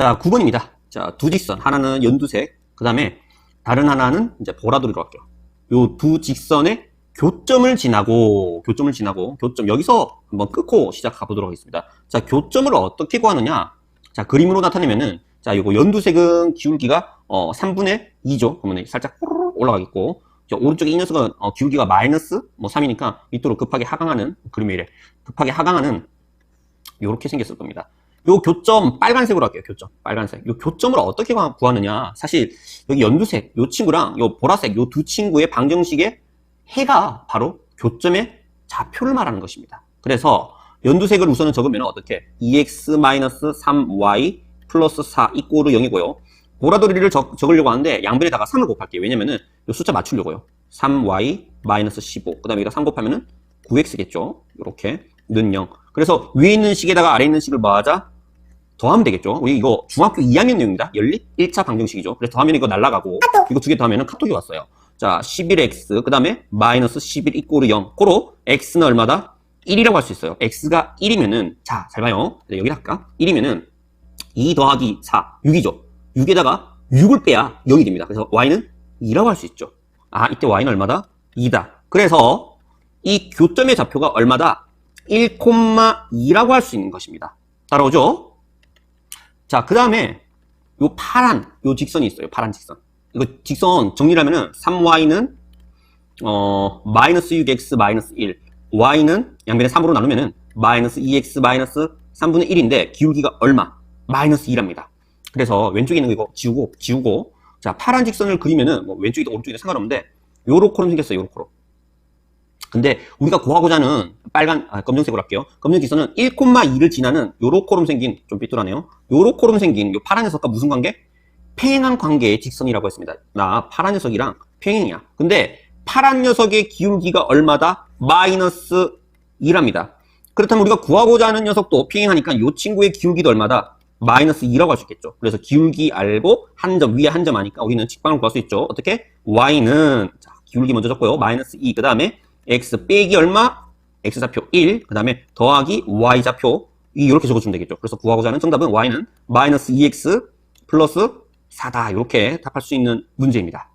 자, 9번입니다. 자, 두 직선. 하나는 연두색, 그 다음에 다른 하나는 이제 보라돌이로 할게요. 요 두 직선의 교점을 지나고, 교점을 지나고, 교점, 여기서 한번 끊고 시작해 보도록 하겠습니다. 자, 교점을 어떻게 구하느냐? 자, 그림으로 나타내면은, 자, 요거 연두색은 기울기가, 어, 3분의 2죠. 그러면 살짝 올라가겠고, 저 오른쪽에 이 녀석은, 어, 기울기가 마이너스, 뭐 3이니까 밑으로 급하게 하강하는, 그림이 이래. 급하게 하강하는, 요렇게 생겼을 겁니다. 요 교점 빨간색으로 할게요. 교점 빨간색. 요 교점을 어떻게 구- 구하느냐? 사실 여기 연두색 요 친구랑 요 보라색 요 두 친구의 방정식의 해가 바로 교점의 좌표를 말하는 것입니다. 그래서 연두색을 우선은 적으면 어떻게? 2x-3y 플러스 4 이꼬르 0이고요. 보라돌이를 적, 적으려고 하는데 양변에다가 3을 곱할게요. 왜냐면은 요 숫자 맞추려고요. 3y 마이너스 15. 그 다음에 여기다 3 곱하면은 9x겠죠. 이렇게 는 0. 그래서 위에 있는 식에다가 아래 있는 식을 뭐하자? 더하면 되겠죠. 우리 이거 중학교 2학년 내용입니다. 연립 1차 방정식이죠. 그래서 더하면 이거 날라가고 이거 두 개 더하면 카톡이 왔어요. 자, 11x 그 다음에 마이너스 11 이꼬르 0. 고로 x는 얼마다? 1이라고 할 수 있어요. x가 1이면은 자, 잘 봐요. 네, 여기다 할까? 1이면은 2 더하기 4, 6이죠. 6에다가 6을 빼야 0이 됩니다. 그래서 y는 2라고 할 수 있죠. 아, 이때 y는 얼마다? 2다. 그래서 이 교점의 좌표가 얼마다? 1,2라고 할 수 있는 것입니다. 따라오죠? 자, 그 다음에 요 파란, 요 직선이 있어요. 파란 직선. 이거 직선 정리를 하면은 3y는 어, 마이너스 6x 마이너스 1. y는 양변에 3으로 나누면은 마이너스 2x 마이너스 3분의 1인데 기울기가 얼마? 마이너스 2랍니다. 그래서 왼쪽에 있는 거 이거 지우고, 지우고. 자, 파란 직선을 그리면은 뭐 왼쪽이든 오른쪽이든 상관없는데 요로코럼 생겼어요. 요로코럼. 근데 우리가 구하고자 하는 빨간, 아, 검정색으로 할게요. 검정 직선은 1,2를 지나는 요로 코름 생긴, 좀 삐뚤하네요. 요로 코름 생긴 요 파란 녀석과 무슨 관계? 평행한 관계의 직선이라고 했습니다. 나 파란 녀석이랑 평행이야. 근데 파란 녀석의 기울기가 얼마다? 마이너스 2랍니다. 그렇다면 우리가 구하고자 하는 녀석도 평행하니까 이 친구의 기울기도 얼마다? 마이너스 2라고 할 수 있겠죠. 그래서 기울기 알고 한 점 위에 한점 하니까 우리는 직방을 구할 수 있죠. 어떻게? y는 자, 기울기 먼저 적고요. 마이너스 2. 그 다음에 x 빼기 얼마? x좌표 1. 그 다음에 더하기 y좌표 이 이렇게 적어주면 되겠죠. 그래서 구하고자 하는 정답은 y는 마이너스 2x 플러스 4다. 이렇게 답할 수 있는 문제입니다.